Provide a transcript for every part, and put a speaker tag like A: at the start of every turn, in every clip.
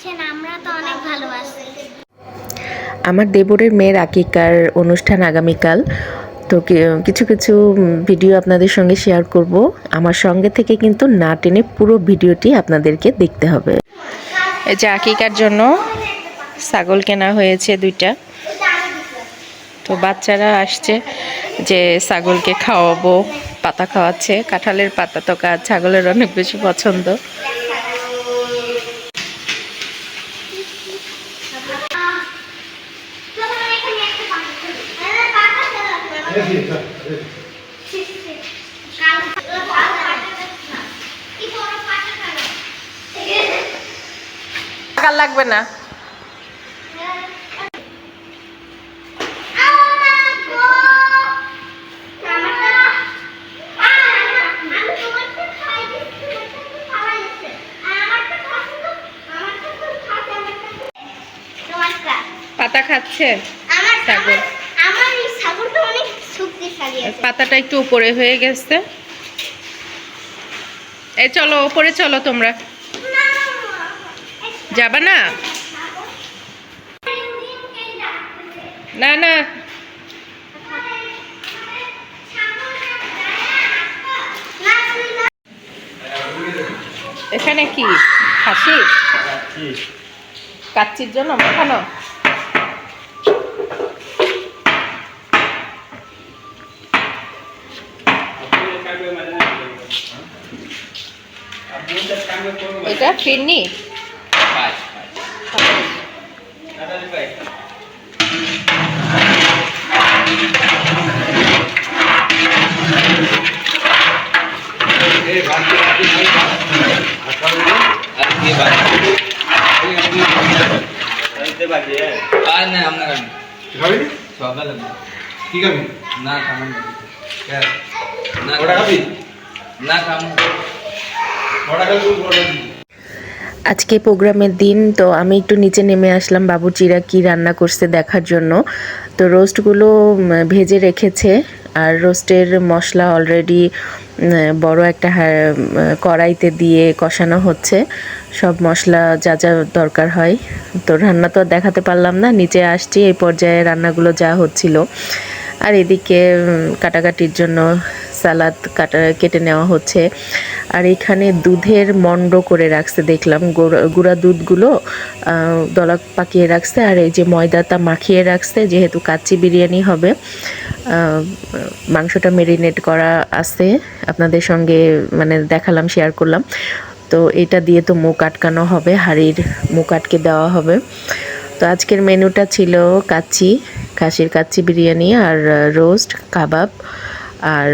A: আছেন, আমরা তো অনেক ভালো আছি
B: আমার দেবরের মেয়ের আকিকার অনুষ্ঠান আগামীকাল, তো কিছু কিছু ভিডিও আপনাদের সঙ্গে শেয়ার করব। আমার সঙ্গে থেকে কিন্তু না টেনে পুরো ভিডিওটি আপনাদেরকে দেখতে হবে। এই যে আকিকার জন্য ছাগল কেনা হয়েছে দুইটা। তো বাচ্চারা আসছে যে ছাগলকে খাওয়াবো, পাতা খাওয়াচ্ছে। কাঁঠালের পাতা তো ছাগলের অনেক বেশি পছন্দ। টাকা লাগবে না। পাতা খাচ্ছে।
A: আমার
B: ছাগল।
A: আমার এই ছাগলটা অনেক শক্তিশালী আছে
B: পাতাটা একটু উপরে হয়ে গেছে। এই চলো ওপরে চলো তোমরা। যাবা না? না না। এখানে কি? খাসি? কাচ্চির জন্য মাখানো? এটা ফিরনি
C: আর না আপনার আমি
D: খাবি
C: সকালে না
D: কি খাবি
C: না খাবেন না
D: হ্যাঁ
C: না
D: ওটা খাবি
C: না খাবেন
D: ওটা খাবি তুই ওটা দিবি
B: আজকে প্রোগ্রামের দিন, তো আমি একটু নিচে নেমে আসলাম বাবুচিরা কি রান্না করছে দেখার জন্য। তো রোস্টগুলো ভেজে রেখেছে। আর রোস্টের মশলা অলরেডি বড় একটা কড়াইতে দিয়ে কষানো হচ্ছে। সব মশলা যা যা দরকার হয়। তো রান্না তো আর দেখাতে পারলাম না, নিচে আসছি, এই পর্যায়ে রান্নাগুলো যা হচ্ছিল। আর এদিকে কাটাকাটির জন্য সালাদ কাটা, কেটে নেওয়া হচ্ছে। আর এখানে দুধের মন্ড করে রাখছে, দেখলাম। গুঁড়া- দুধগুলো দলা পাকিয়ে রাখছে। আর এই যে ময়দাটা মাখিয়ে রাখছে, যেহেতু কাচ্চি বিরিয়ানি হবে মাংসটা মেরিনেট করা আছে। আপনাদের সঙ্গে মানে দেখালাম শেয়ার করলাম। তো এটা দিয়ে তো মুখ আটকানো হবে, হাড়ির মুখ আটকে দেওয়া হবে। তো আজকের মেনুটা ছিল কাচ্চি, খাসির কাচ্চি বিরিয়ানি আর রোস্ট, কাবাব। আর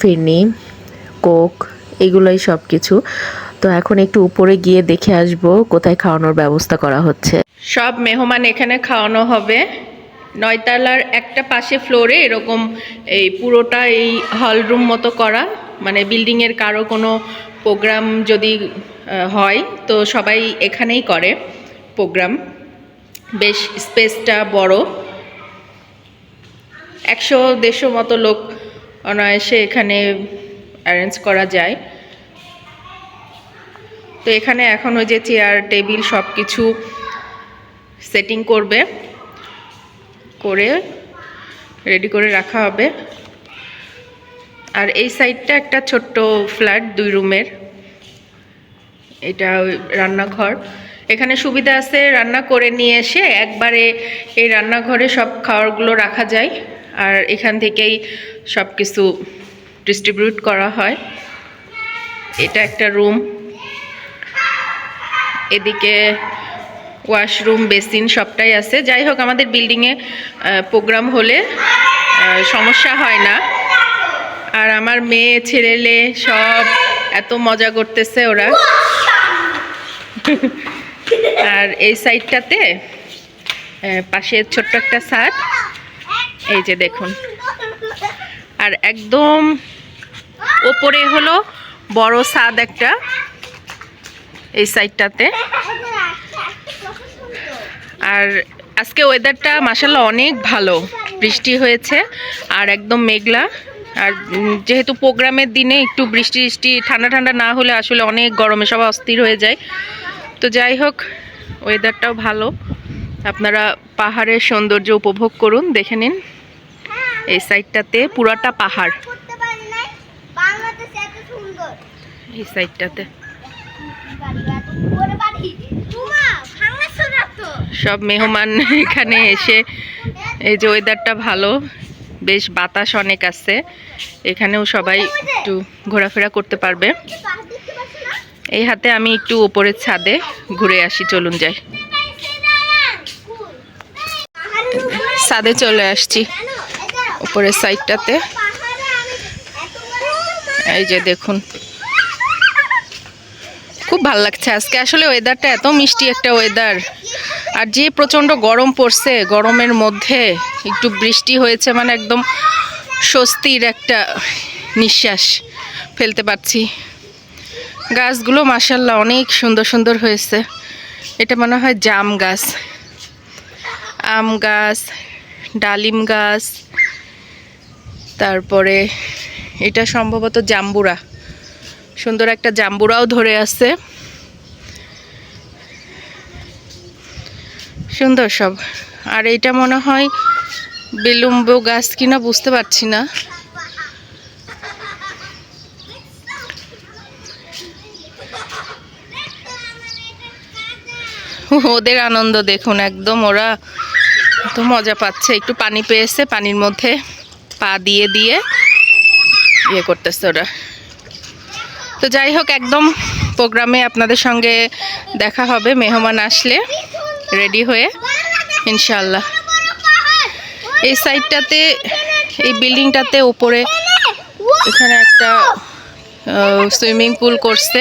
B: ফিরনি, কোক, এগুলোই সব কিছু তো এখন একটু উপরে গিয়ে দেখে আসব কোথায় খাওয়ানোর ব্যবস্থা করা হচ্ছে। সব মেহমান এখানে খাওয়ানো হবে। নয়তলার একটা পাশে ফ্লোরে এরকম এই পুরোটা এই হল রুম মতো করা। মানে বিল্ডিংয়ের কারও কোনো প্রোগ্রাম যদি হয়, তো সবাই এখানেই করে প্রোগ্রাম। বেশ স্পেসটা বড়। একশো দেড়শো মতো লোক অনায়াসে এখানে অ্যারেঞ্জ করা যায়। তো এখানে এখন ওই যে চেয়ার টেবিল সব কিছু সেটিং করবে। করে রেডি করে রাখা হবে। আর এই সাইডটা একটা ছোট্ট ফ্ল্যাট দুই রুমের। এটা ওই রান্নাঘর। এখানে সুবিধা আছে রান্না করে নিয়ে এসে একবারে এই রান্নাঘরে সব খাবারগুলো রাখা যায়। আর এখান থেকেই সব কিছু ডিস্ট্রিবিউট করা হয়। এটা একটা রুম এদিকে ওয়াশরুম বেসিন সবটাই আছে। যাই হোক আমাদের বিল্ডিংয়ে প্রোগ্রাম হলে সমস্যা হয় না। আর আমার মেয়ে ছেলেলে সব এত মজা করতেছে ওরা। আর এই সাইডটাতে পাশে ছোট্ট একটা ছাদ। এই যে দেখুন। আর একদম ওপরে হলো বড় ছাদ একটা এই সাইডটাতে। আর আজকে ওয়েদারটা মাসাল্লাহ অনেক ভালো। বৃষ্টি হয়েছে আর একদম মেঘলা। আর যেহেতু প্রোগ্রামের দিনে একটু বৃষ্টি বৃষ্টি ঠান্ডা ঠান্ডা না হলে আসলে অনেক গরমে সবাই অস্থির হয়ে যায়। তো যাই হোক ওয়েদারটাও ভালো। আপনারা পাহাড়ের সৌন্দর্য উপভোগ করুন, দেখে নিন। এই সাইডটাতে পুরাটা পাহাড়। এই সাইডটাতে। সব মেহমান এখানে এসে এই যে ওয়েদারটা ভালো বেশ বাতাস অনেক আছে। এখানেও সবাই একটু ঘোরাফেরা করতে পারবে। এই হাতে আমি একটু উপরের ছাদে ঘুরে আসি চলুন যাই। ছাদে চলে আসছি। উপরের সাইডটাতে। এই যে দেখুন। খুব ভালো লাগছে আজকে। আসলে ওয়েদারটা এত মিষ্টি একটা ওয়েদার আর যে প্রচণ্ড গরম পড়ছে, গরমের মধ্যে একটু বৃষ্টি হয়েছে মানে একদম স্বস্তির একটা নিঃশ্বাস ফেলতে পারছি। গাছগুলো মাসাল্লাহ অনেক সুন্দর সুন্দর হয়েছে। এটা মনে হয় জাম গাছ। আম গাছ, ডালিম গাছ তারপরে এটা সম্ভবত জাম্বুরা। সুন্দর একটা জাম্বুরাও ধরে আছে। সুন্দর সব। আর এটা মনে হয় বিলুম্ব গাছ কিনা বুঝতে পারছি না। ওদের আনন্দ দেখুন একদম। ওরা তো মজা পাচ্ছে। একটু পানি পেয়েছে পানির মধ্যে। পা দিয়ে দিয়ে ইয়ে করতেছে ওরা। তো যাই হোক, একদম প্রোগ্রামে আপনাদের সঙ্গে দেখা হবে, মেহমান আসলে রেডি হয়ে ইনশাল্লাহ এই সাইডটাতে, এই বিল্ডিংটাতে উপরে এখানে একটা সুইমিং পুল করছে।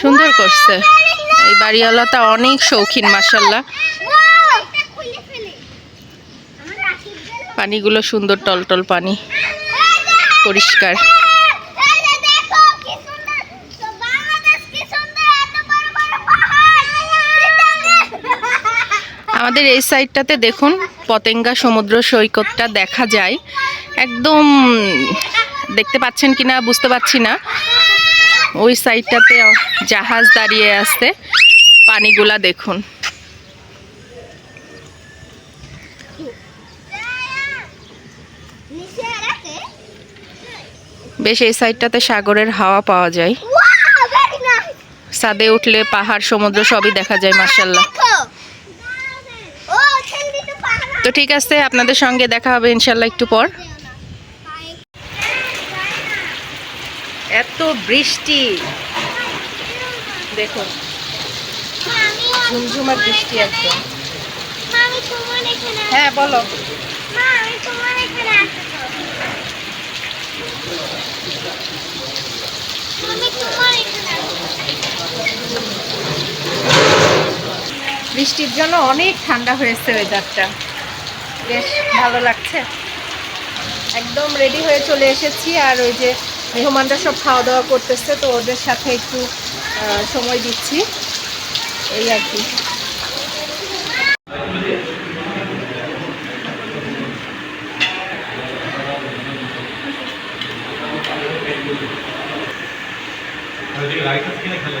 B: সুন্দর করছে। এই বাড়িওয়ালাটা অনেক শৌখিন মাসাল্লাহ পানিগুলো সুন্দর টলটল পানি। পরিষ্কার। আমাদের এই সাইডটাতে দেখুন, পতেঙ্গা সমুদ্র সৈকতটা দেখা যায়। একদম দেখতে পাচ্ছেন কিনা, বুঝতে পারছি না। ওই সাইডটাতে জাহাজ দাঁড়িয়ে আসতে পানিগুলা দেখুন। বেশ এই সাইডটাতে সাগরের হাওয়া পাওয়া যায়। ছাদে উঠলে পাহাড় সমুদ্র সবই দেখা যায় মার্শাল্লাহ তো ঠিক আছে আপনাদের সঙ্গে দেখা হবে ইনশাল্লাহ একটু পর। এত বৃষ্টি। দেখুন। ঝুমঝুমার বৃষ্টি একদম। হ্যাঁ বলো
E: মা আমি তোমার এখানে আসতে আমি তোমার এখানে
B: বৃষ্টির জন্য অনেক ঠান্ডা হয়েছে ওয়েদারটা বেশ ভালো লাগছে। একদম রেডি হয়ে চলে এসেছি আর ওই যে মেহমানরা সব খাওয়া দাওয়া করতেছে, তো ওদের সাথে একটু সময় দিচ্ছি। এই আর কি।
A: লাইট আছে কিনা খেলে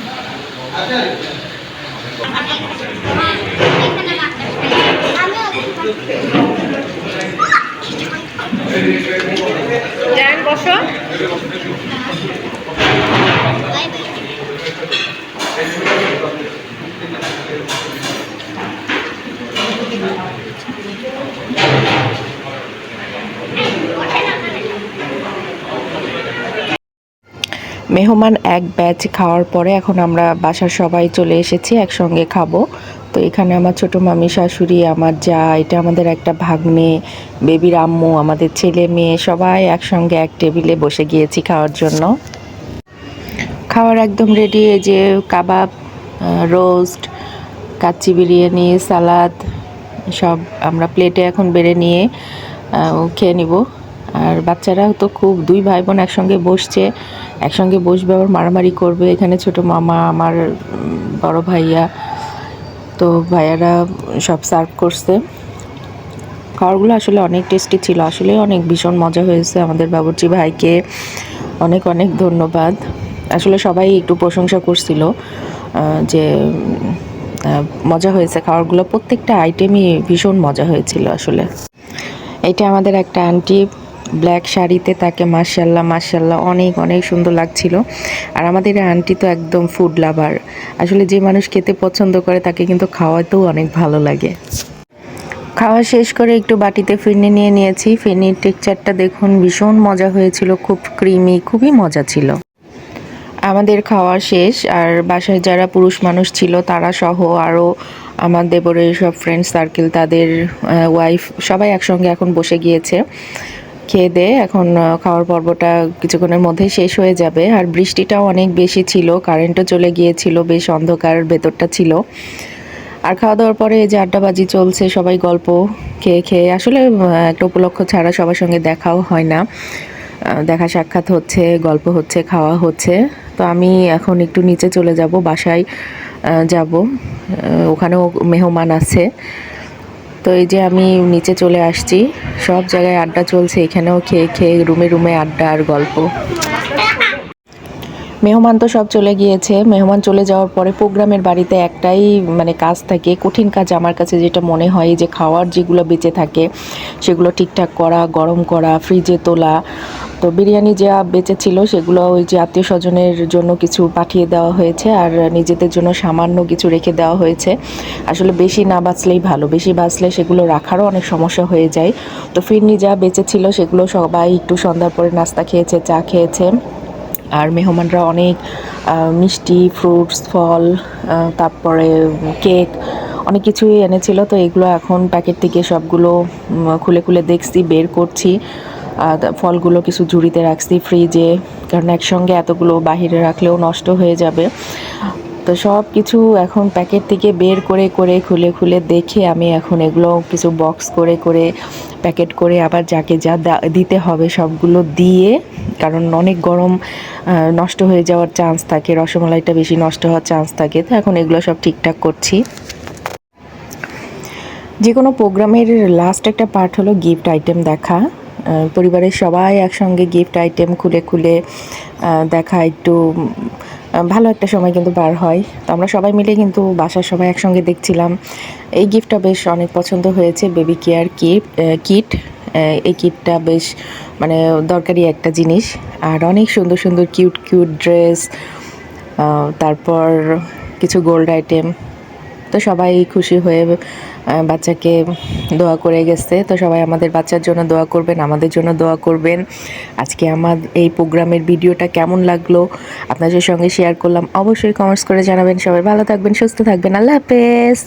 F: জান বসো। মেহমান এক ব্যাচ খাওয়ার পরে এখন আমরা বাসার সবাই চলে এসেছি, একসঙ্গে খাব। তো এখানে আমার ছোট মামি, শাশুড়ি, আমার যা, এটা আমাদের একটা ভাগ্নে, বেবির আম্মু, আমাদের ছেলে, মেয়ে, সবাই একসঙ্গে এক টেবিলে বসে গিয়েছি খাওয়ার জন্য। খাওয়ার একদম রেডি এই যে কাবাব রোস্ট কাচ্চি বিরিয়ানি, সালাদ, সব আমরা প্লেটে এখন বেড়ে নিয়ে খেয়ে নিব। আর বাচ্চারা তো খুব, দুই ভাই বোন একসঙ্গে বসছে একসঙ্গে বসবে, আবার মারামারি করবে। এখানে ছোট মামা, আমার বড় ভাইয়া। তো ভাইয়ারা সব সার্ভ করছে। খাবারগুলো আসলে অনেক টেস্টি ছিল। আসলে অনেক ভীষণ মজা হয়েছে আমাদের বাবুর্চি ভাইকে। অনেক অনেক ধন্যবাদ। আসলে সবাই একটু প্রশংসা করছিল যে মজা হয়েছে খাবারগুলো। প্রত্যেকটা আইটেমই ভীষণ মজা হয়েছিল আসলে। এটা আমাদের একটা আন্টি ব্ল্যাক শাড়িতে তাকে মার্শাল্লাহ মার্শাল্লাহ অনেক অনেক সুন্দর লাগছিল। আর আমাদের আন্টি তো একদম ফুড লাভার আসলে যে মানুষ খেতে পছন্দ করে তাকে কিন্তু খাওয়াতেও অনেক ভালো লাগে। খাওয়া শেষ করে একটু বাটিতে ফিরনি নিয়ে নিয়েছি। ফিরনির টেক্সচারটা দেখুন, ভীষণ মজা হয়েছিল, খুব ক্রিমি খুবই মজা ছিল। আমাদের খাওয়া শেষ, আর বাসায় যারা পুরুষ মানুষ ছিল তারা সহ আরও আমার দেবরের সব ফ্রেন্ড সার্কেল তাদের ওয়াইফ সবাই একসঙ্গে এখন বসে গিয়েছে। খেয়ে দিয়ে এখন খাওয়ার পর্বটা কিছুক্ষণের মধ্যে শেষ হয়ে যাবে। আর বৃষ্টিটাও অনেক বেশি ছিল, কারেন্টও চলে গিয়েছিল, বেশ অন্ধকার ভেতরটা ছিল। আর খাওয়া দাওয়ার পরে এই যে আড্ডাবাজি চলছে, সবাই গল্প খেয়ে খেয়ে, আসলে একটা উপলক্ষ ছাড়া সবার সঙ্গে দেখাও হয় না। দেখা সাক্ষাৎ হচ্ছে, গল্প হচ্ছে, খাওয়া হচ্ছে। তো আমি এখন একটু নিচে চলে যাব, বাসায় যাব। ওখানেও মেহমান আছে। তো এই যে আমি নিচে চলে আসছি, সব জায়গায় আড্ডা চলছে, এখানেও খেয়ে খেয়ে রুমে রুমে আড্ডা আর গল্প। মেহমান তো সব চলে গিয়েছে, মেহমান চলে যাওয়ার পরে প্রোগ্রামের বাড়িতে একটাই মানে কাজ থাকে, কঠিন কাজ আমার কাছে যেটা মনে হয় যে খাওয়ার যেগুলো বেঁচে থাকে, সেগুলো ঠিকঠাক করা, গরম করা ফ্রিজে তোলা তো বিরিয়ানি যা বেঁচে ছিল সেগুলো ওই যে আত্মীয় স্বজনের জন্য কিছু পাঠিয়ে দেওয়া হয়েছে আর নিজেদের জন্য সামান্য কিছু রেখে দেওয়া হয়েছে। আসলে বেশি না বাঁচলেই ভালো, বেশি বাঁচলে সেগুলো রাখারও অনেক সমস্যা হয়ে যায়। তো ফিরনি যা বেঁচে ছিল সেগুলো সবাই একটু সন্ধ্যার পরে নাস্তা খেয়েছে, চা খেয়েছে। আর মেহমানরা অনেক মিষ্টি, ফ্রুটস, ফল তারপরে কেক অনেক কিছুই এনেছিল। তো এগুলো এখন প্যাকেট থেকে সবগুলো খুলে খুলে দেখছি, বের করছি। ফলগুলো কিছু ঝুড়িতে রাখছি ফ্রিজে, কারণ একসঙ্গে এতগুলো বাহিরে রাখলেও নষ্ট হয়ে যাবে। তো সব কিছু এখন প্যাকেট থেকে বের করে করে খুলে খুলে দেখে আমি এখন এগুলো কিছু বক্স করে করে প্যাকেট করে আবার যাকে যা দিতে হবে সবগুলো দিয়ে, কারণ অনেক গরম নষ্ট হয়ে যাওয়ার চান্স থাকে, রসমালাইটা বেশি নষ্ট হওয়ার চান্স থাকে, তো এখন এগুলো সব ঠিকঠাক করছি। যে কোনো প্রোগ্রামের লাস্ট একটা পার্ট হলো গিফট আইটেম দেখা। পরিবারের সবাই একসঙ্গে গিফট আইটেম খুলে খুলে দেখা একটু ভালো একটা সময় কিন্তু বার হয়। তো আমরা সবাই মিলে কিন্তু বাসার সবাই একসঙ্গে দেখছিলাম। এই গিফটটা বেশ অনেক পছন্দ হয়েছে বেবি কেয়ার কিট কিট এই কিটটা বেশ মানে দরকারি একটা জিনিস। আর অনেক সুন্দর সুন্দর কিউট কিউট ড্রেস তারপর কিছু গোল্ড আইটেম তো সবাই খুশি হয়ে বাচ্চাকে দোয়া করে গেছে। তো সবাই আমাদের বাচ্চার জন্য দোয়া করবেন, আমাদের জন্য দোয়া করবেন। আজকে আমার এই প্রোগ্রামের ভিডিওটা কেমন লাগল আপনাদের সঙ্গে শেয়ার করলাম। অবশ্যই কমেন্টস করে জানাবেন। সবাই ভালো থাকবেন, সুস্থ থাকবেন। আল্লাহ হাফেজ।